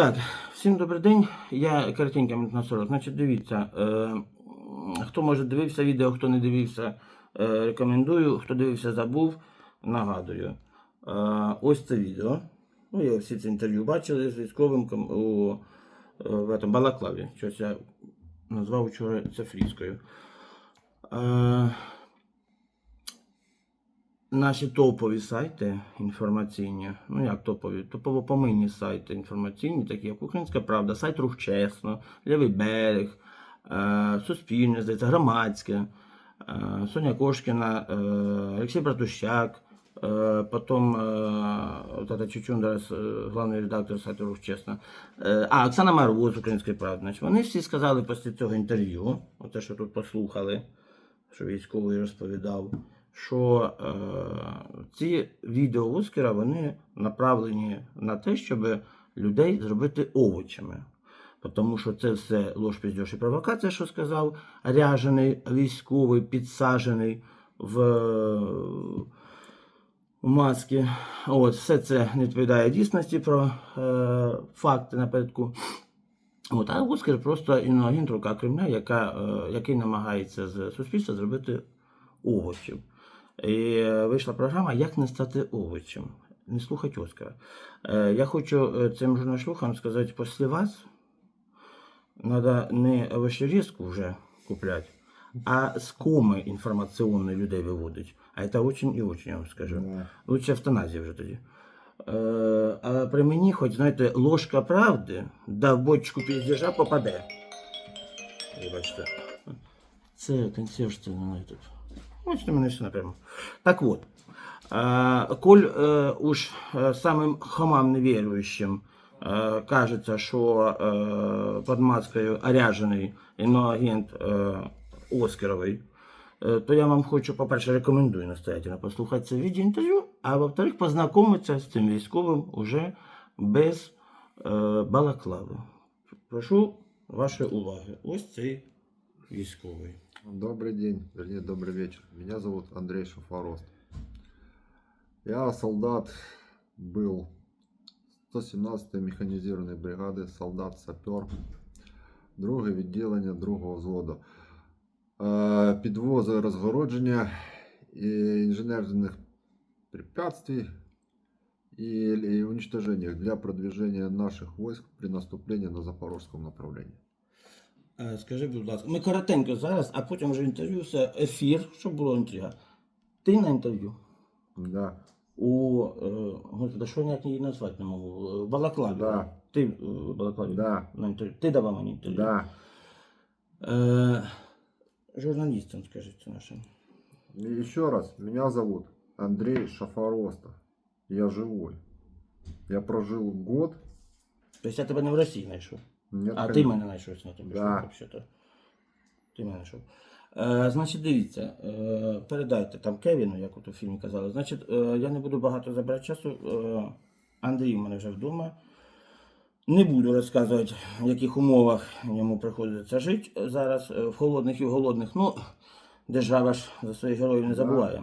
Так, всім добрий день. Я картинка на 40. Значить, дивіться, е, хто може дивився відео, хто не дивився, е, рекомендую. Хто дивився, забув, нагадую. Е, ось це відео. Ну, я всі це інтерв'ю бачили з військовим у е, в этом, Балаклаві. Щось я назвав вчора це фрізкою. Е, Наші топові сайти інформаційні, ну як топові, топово помийні сайти інформаційні, такі як Українська Правда, сайт Рух Чесно, Лівий берег, е, Суспільне, здається, громадське, е, Соня Кошкіна, е, Олексій Братущак, потім е, от эта Чучундра, главний редактор сайту Рух Чесно, а Оксана Маруз, Української Правди. Значить, вони всі сказали після цього інтерв'ю, оте, що тут послухали, що військовий розповідав що е, ці відео Оскара вони направлені на те, щоб людей зробити овочами. Тому що це все ложь, піздьош і провокація, що сказав ряжений військовий, підсаджений в, в маски. От, все це не відповідає дійсності про е, факти напередку. От, а Оскар просто іноагент рука Кремля, яка, е, який намагається з суспільства зробити овочів. І е, вийшла програма Як не стати овочем. Не слухати Оскара. Е, Я хочу е, цим журношлухам сказати, після вас треба не овощерізку вже купляти, а з коми інформаційної людей виводить. А це дуже і дуже, я вам скажу. Лучше евтаназія вже тоді. А при мені, хоч знаєте, ложка правди, да в бочку піздежа попаде. Вибачте. Це консьерж, це не тут. Бачите, мене все напряму. Так от. Е, коль е, уж е, самим хамам невіруючим кажеться, що е, під маскою оряжений іноагент Оскаровий, то я вам хочу, по-перше, рекомендую настоятельно послухати це відеоінтерв'ю, а во-вторых, познайомитися з цим військовим уже без балаклави. Прошу вашої уваги. Ось цей військовий. Добрый день, вернее, добрый вечер. Меня зовут Андрей Шафарост. Я солдат был 117-ї механізованої бригади, солдат-сапер, друге відділення другого взводу. Е, Підвози розгородження і інженерних препятствий и, и уничтожения для продвижения наших войск при наступлении на запорожском направлении. Е, Скажи, будь ласка, ми коротенько зараз, а потім вже інтерв'ю, все, ефір, щоб було інтрига. Ти на інтерв'ю Да, у е, господи, що я її назвати не можу? Балаклаві. Да. Ти е, Балаклаві да, на інтерв'ю. Ти давав мені інтерв'ю. да. Е, журналістам скажіть нашим. Еще раз, меня зовут Андрей Шафаростов. Я живой. Я прожил год. Тобто я тебе не в Росії знайшов. Нет, А ти мене знайшов на тобі, Да. що взагалі-то. Ти мене знайшов. Е, значить, дивіться, е, передайте там Кевіну, як от у фільмі казали. Значить, е, я не буду багато забирати часу. Е, Андрій у мене вже вдома. Не буду розказувати, в яких умовах йому приходиться жити зараз, в холодних і в голодних. Ну, держава ж за своїх героїв не Да. забуває.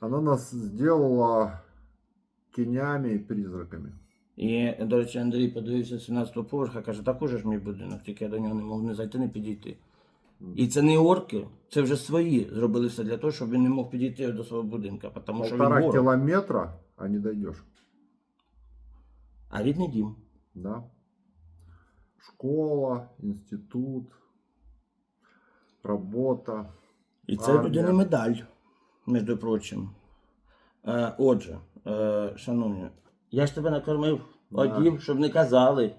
Она нас сделала тенями и призраками. І, до речі, Андрій подивився 17-го поверха, каже, також ж мій будинок, тільки я до нього не мог не зайти, не підійти. І це не орки, це вже свої зробили все для того, щоб він не мог підійти до свого будинка, тому що він Полтора ворог, километра, а не дойдешь. а рідний дім. Да. Школа, институт, работа. І це Армія. людини медаль, між прочим. Е, отже, е, шановні, я ж тебе накормив, одів, щоб не казали,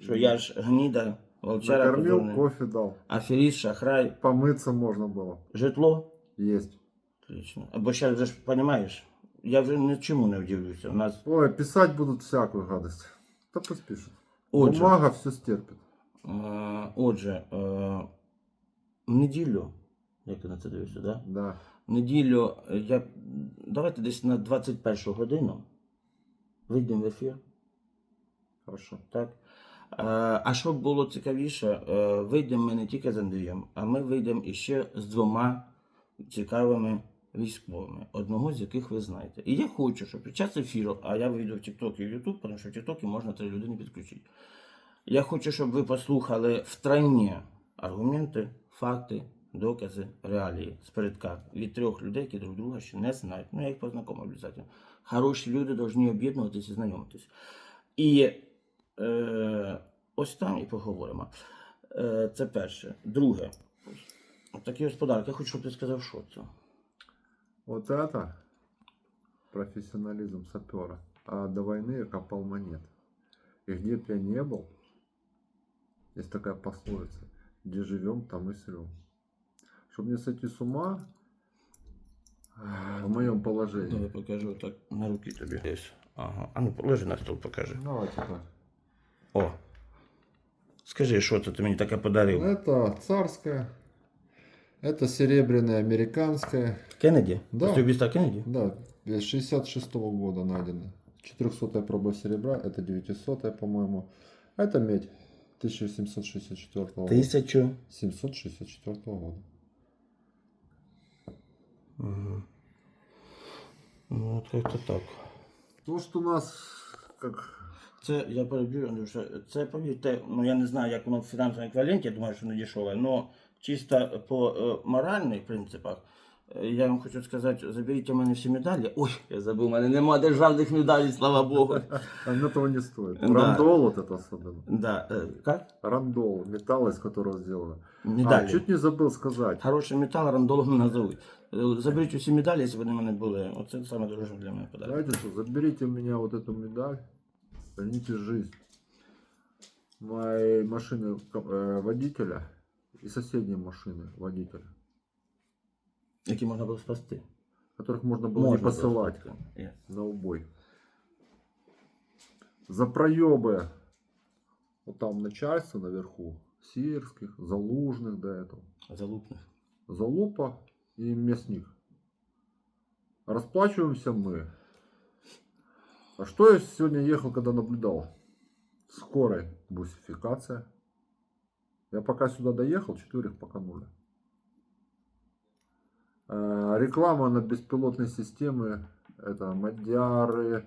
що я ж гніда, волчара, Накормил, позорний, кофе дал. аферіст, шахрай, Помыться можно было. житло. Есть. Отлично. Або ще вже ж розумієш, я вже нічому не вдивлюся. У нас Ой, писать будут всякую гадость. Да пусть пишут. Отже, Бумага все стерпит. е, отже, е, в неділю, як ти на це дивишся, да? Да. В неділю е, я давайте десь на 21 годину вийдемо в ефір. Хорошо. Так? Е, А щоб було цікавіше, е, вийдемо ми не тільки з Андрієм, а ми вийдемо іще з двома цікавими військовими, одного з яких ви знаєте. І я хочу, щоб під час ефіру, а я вийду в TikTok і в YouTube, тому що в TikTok можна три людини підключити. Я хочу, щоб ви послухали втройні аргументи, факти, докази, реалії з передка від трьох людей, які друг друга ще не знають. Ну, я їх познайомив обов'язково. Хороші люди повинні об'єднуватися і знайомитись. І е, ось там і поговоримо. Е, це перше. Друге. Такий ось подарок. Я хочу, щоб ти сказав, що це. Вот это профессионализм сапера. А до войны я копал монет. И где бы я не был, есть такая пословица, где живем, там и срем. Чтобы не сойти с ума, в моем положении. Давай покажу так на руки тобі. Десь. Ага. А ну положи на стол, покажи. Давайте так. О. Скажи, що це ти мені таке подарив? Это царская, это серебряная американская. Кеннеді? Да. Ось тобі став Кеннеді? Да, 66 года найдено. 400 проба серебра, это 900 по-моему. А это медь 1764 года. Тисячу. 764 года. Угу. Ну, от як-то так. То, что у нас как Це, я переб'ю, Андрюша, це повірте, ну я не знаю, як воно в фінансовому еквіваленті, я думаю, що не дешеве, але чисто по е, моральних принципах, е, я вам хочу сказати, заберіть у мене всі медалі. Ой, я забув, у мене нема державних медалей, слава Богу. оно того не стоит. Да. Рандол вот это особенно. Да, е, як? Рандол, металл, из которого сделано. А, чуть не забыл сказать. Хороший метал рандолом не назовуть. Е, Заберіть усі медалі, якщо вони в мене були. Оце саме дорожне для мене подарунок. Знаете что, заберите у меня вот эту медаль, верните жизнь моей машины э, водителя и соседней машины водителя, Які можна було спасти. которых можно было Можна не було посылать спасти. Є. на убой. За проебы вот там начальство наверху, сирских, залужных до этого, Залупних. залупа и мясник. Расплачиваемся мы. А что я сегодня ехал, когда наблюдал? Скорой бусификация. Я пока сюда доехал, четверых поканули. Э, Реклама на беспилотные системы. Это Мадяры.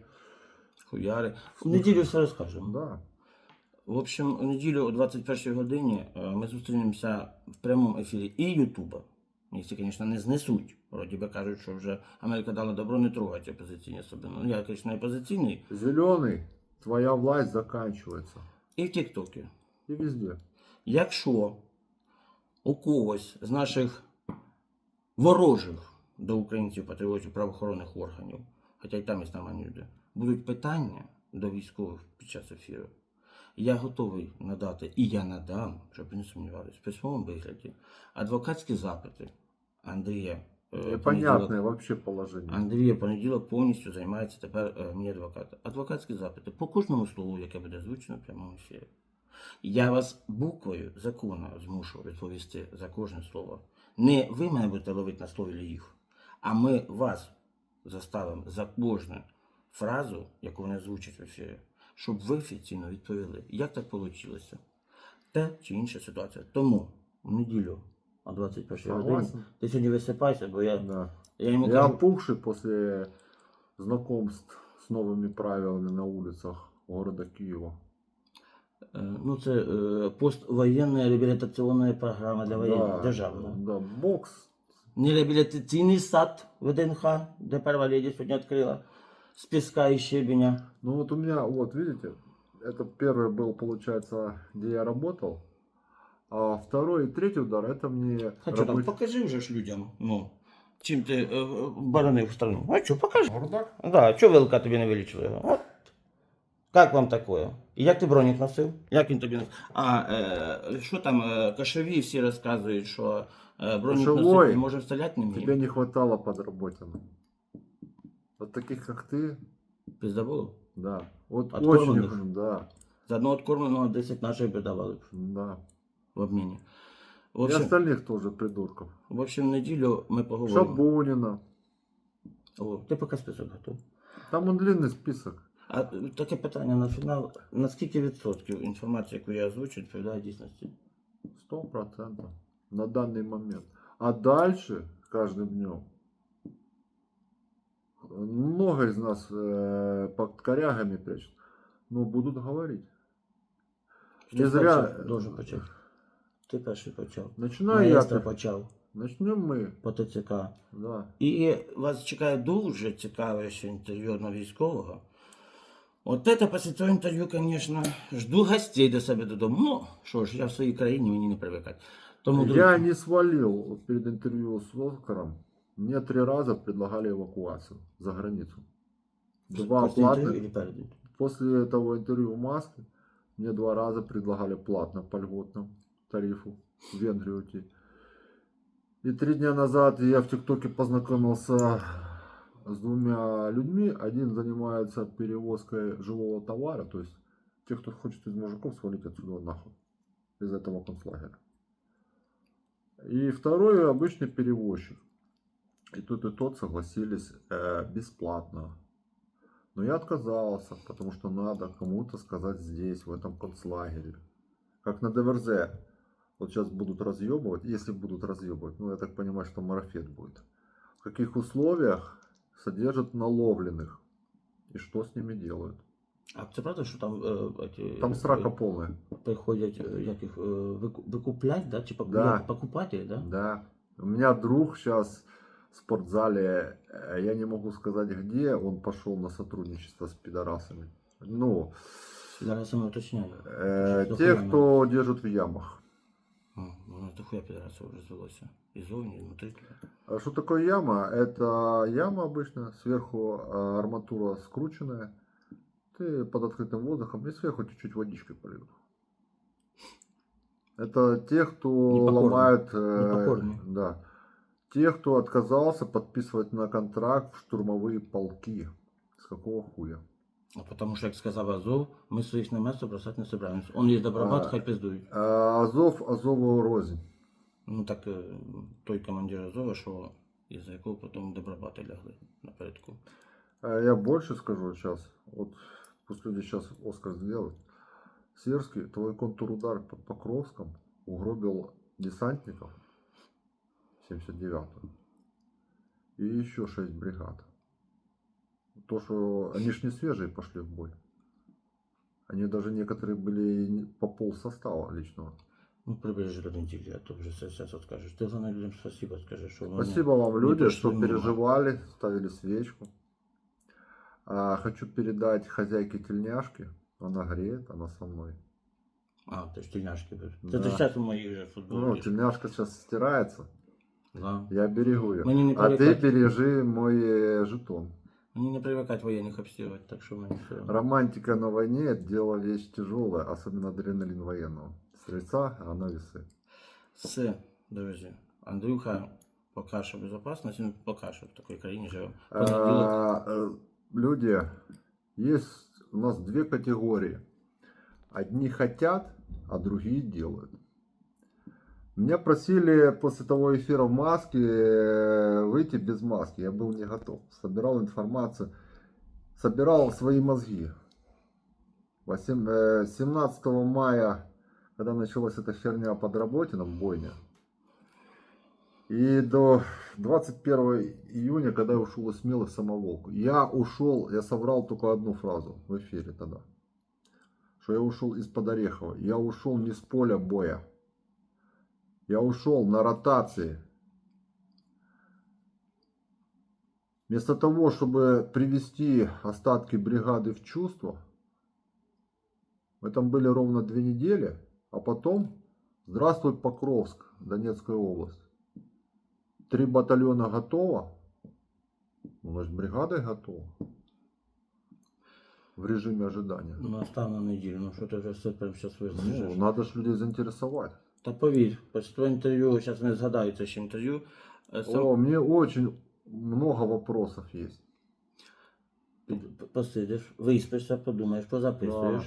Хуяри. В неділю все розкажемо. Да. В общем, у неділю о 21 годині е, ми зустрінемося в прямому ефірі і Ютуба. Якщо, звісно, не знесуть. Вроді би кажуть, що вже Америка дала добро не трогати опозиційні особливо. Ну, я, звісно, опозиційний. Зеленый. Твоя власть заканчивается. І в Тіктокі. И везде. Якщо у когось з наших ворожих до українців патріотів правоохоронних органів, хоча й там є нормальні люди, будуть питання до військових під час ефіру, я готовий надати, і я надам, щоб не сумнівалися, в письмовому вигляді адвокатські запити Андрія. е, вообще положение. Андрія понеділок повністю займається тепер е, мій адвокат. Адвокатські запити по кожному слову, яке буде звучено в прямому ефірі. Я вас буквою закону змушу відповісти за кожне слово. Не ви мене будете ловити на слові їх, а ми вас заставимо за кожну фразу, яку вони звучать в ефірі, щоб ви офіційно відповіли, як так вийшло. Те чи інша ситуація. Тому в неділю о 21 годині Согласен. ти сьогодні висипайся, бо я, Да. я йому Я кажу. опухший после знакомств с новыми правилами на улицах города Киева. Е, Ну, це е, поствоєнна реабілітаційна програма для воєнних державна. да, бокс. Не реабілітаційний сад ВДНХ, де перша леді сьогодні відкрила з піска і щебеня. Ну вот у меня, вот видите, это первый был, получается, где я работал. А второй и третий удар, это мне... А що там, рабоч- покажи вже ж людям, ну, чим ти е, е, боронив страну. А що, покажи. Гордак? Да, чого ВЛК тобі не вилічили його? От. Як вам таке? І як ти бронік носив? Як він тобі носив? А, е, що там, е, кашові всі розказують, що е, бронік Кошовой. носив, не може стріляти не Тебе вміє. не хватало подработанных. Вот таких, как ты, Пизда було? да. Вот Откормленных? очень, да, За одного откормленного 10 наших би давали б да. в обміні. В И общем, остальных тоже придурков. в общем, в неділю ми поговоримо. Шабунина. О, ти поки список готов. Там он длинный список. А е, таке питання на фінал. На скільки відсотків інформації, яку я озвучу, відповідає дійсності? Сто процентов. На данный момент. А дальше, с каждым днем, много из нас э, под корягами прячут, но будут говорить. Хто Не зря- перший должен почати? Ти перший почав. Начинаю я, Маестро почав начнем мы, по ТЦК. да. І вас чекає дуже цікаве ще інтерв'ю на військового. От це після цього інтерв'ю, звісно, жду гостей до себе додому. Ну, що ж, я в своїй країні, мені не привикати. Тому, друзі, Я не свалил перед интервью с Оскаром. Мне три раза предлагали эвакуацию за границу. Два після інтерв'ю платных. і перед інтерв'ю? После того интервью в Маске мне два раза предлагали платно по льготному тарифу в Венгрию уйти. И три дня назад я в ТикТоке познакомился с двумя людьми. Один занимается перевозкой живого товара, то есть тех, кто хочет из мужиков свалить отсюда нахуй, из этого концлагеря. И второй обычный перевозчик. И тот и тот согласились э, бесплатно но я отказался, потому что надо кому-то сказать здесь, в этом концлагере. Как на ДВРЗ. Вот сейчас будут разъебывать, если будут разъебывать, ну я так понимаю, что марафет будет. В каких условиях содержат наловленных и что с ними делают. А це правда, що там ті, Там срака полная. приходять, як їх, викуплять, да? чи покупать, Да. покупати, да? Да. У меня друг сейчас спортзале, э, я не могу сказать где, он пошел на сотрудничество с пидорасами. Ну, Зараз саме уточняю. э, Что те, хуя кто держит в ямах. О, у нас дохуя підрасів розвелося. І зовні, і внутрі. А Что такое яма? Это яма обычно, сверху а, арматура скрученная. Ты под открытым воздухом и сверху чуть-чуть водичкой польют. Это те, кто Непокорные. ломает... э, Непокорные. да. Те, кто отказался подписывать на контракт в штурмовые полки. С какого хуя? А Тому що, як сказав Азов, ми своїх на місце бросати не собираємося. Он є добробат, хай пиздують. А, Азов, Азову рознь. Ну так е, той командир Азова, що із-за якого потім добробати лягли напередку. А Я больше скажу сейчас. Вот пусть люди сейчас Оскар сделают. Сирский, твой контрудар под Покровском угробил десантников 79-ю. И еще 6 бригад. То, что они ж не свежие пошли в бой. Они даже некоторые были и не- по пол состава личного. Ну, прибережи до неділі, а то вже все зараз скажеш. Ти головне людям спасибо скажи, що вони... Спасибо вам, не люди, пошли что мимо. переживали, ставили свечку. А, хочу передать хозяйке тельняшки. Она греет, она со мной. А, ти ж тільняшки будеш. Це Да. ти зараз у моїй вже Ну, футболці. тельняшка сейчас стирается. Да. Я берегу ее. Мені не А ты привикати. бережи мой э, жетон. Мені не привикати воєнних обстілувати, так що мені все. одно. Романтика на войне – дело вещь тяжелая, особенно адреналин военного. Стрельца, а на весы. Все, друзі. Андрюха поки що безпечність, ну поки що в такій країні живемо. Понеділок. А, э, люди, есть у нас две категории. Одни хотят, а другие делают. Меня просили после того эфира в маске э, выйти без маски. Я был не готов. Собирал информацию. Собирал свои мозги. Восем- э, 17 мая, когда началась эта херня под Работином, бойня, и до 21 июня, когда я ушел из Смелы в самоволку. Я ушел, я соврал только одну фразу в эфире тогда. Что я ушел из-под Орехова. Я ушел не с поля боя. Я ушел на ротации. Вместо того, чтобы привести остатки бригады в чувство, мы там были ровно две недели, а потом здравствуй Покровск, Донецкая область. Три батальона готово. Ну, значит, бригада готова. В режиме ожидания. Ну, остав на неділю, ну що ти вже все прямо зараз Ну, визначиш. надо ж людей заинтересовать. Та повір, твого інтерв'ю, зараз не згадаю це ще інтерв'ю. е, сам- О, мне очень много вопросов есть. посидиш, виспишся, подумаєш, позаписуєш.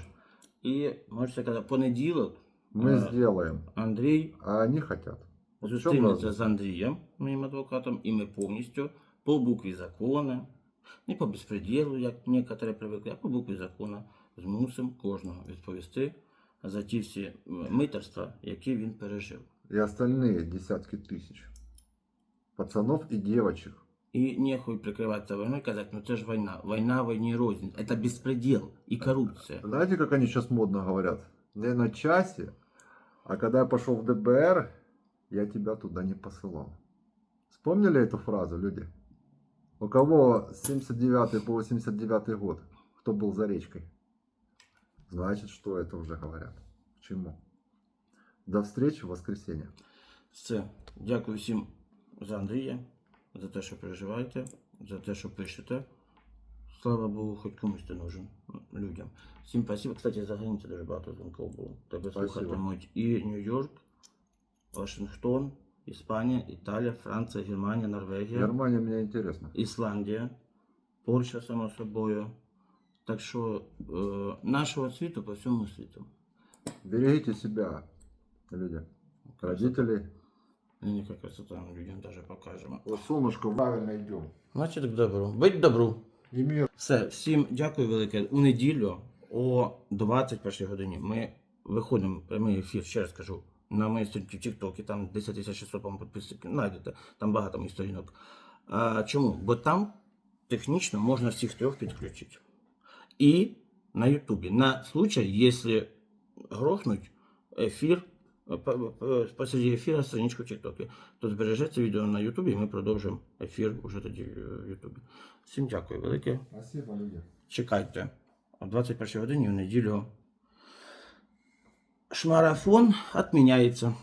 І можеш сказати, понеділок Мы А. сделаем. Андрій А они хотят. Вот в чем зустрінеться з Андрієм, моїм адвокатом, і ми повністю по букві закону, не по безпреділу, як некоторі привикли, а по букві закону змусимо кожного відповісти за ті всі е, митерства, які він пережив. И остальные десятки тысяч. Пацанов и девочек. І нехуй прикриватися війною і казати, ну це ж війна. Війна війні рознь. Це безпреділ і корупція. Знаете, как они сейчас модно говорят? Не на часе, а когда я пошел в ДБР, я тебя туда не посылал. Вспомнили эту фразу, люди? У кого с 79 по 89 год, кто был за речкой? Значит, что это уже говорят. К чему? До встречи в воскресенье. Все. Дякую всім за Андрія, за те, що переживаєте, за те, що пишете. Слава Богу, хоч комусь ти нужен людям. Всім спасибо. Кстати, за границю дуже багато дзвінків було. Тебе Спасибо. слухатимуть і Нью-Йорк, Вашингтон, Іспанія, Італія, Франція, Германія, Норвегія, Германия мне интересно. Ісландія, Польща, само собою. Так що е, нашого світу по всьому світу. Берегите себя, люди. Родителей. І красота ми людям даже покажемо. Вот солнышко правильно идем. Значить, к добру. Будь добру. И мир. Все, всім дякую велике. У неділю о 21 годині ми виходимо в прямий ефір, ще раз кажу, на моїй сторінці в Тіктокі, там 10 600 по-моєму, підписників, знайдете, там багато моїх сторінок. А, чому? Бо там технічно можна всіх трьох підключити. І на Ютубі. На случай, якщо грохнуть ефір, по- посреди ефіра страничку в Тіктокі, то збережеться відео на Ютубі, і ми продовжимо ефір уже тоді е, в Ютубі. Всім дякую велике. Спасибо, люди. Чекайте. О 21 годині в неділю. Шмарафон відміняється.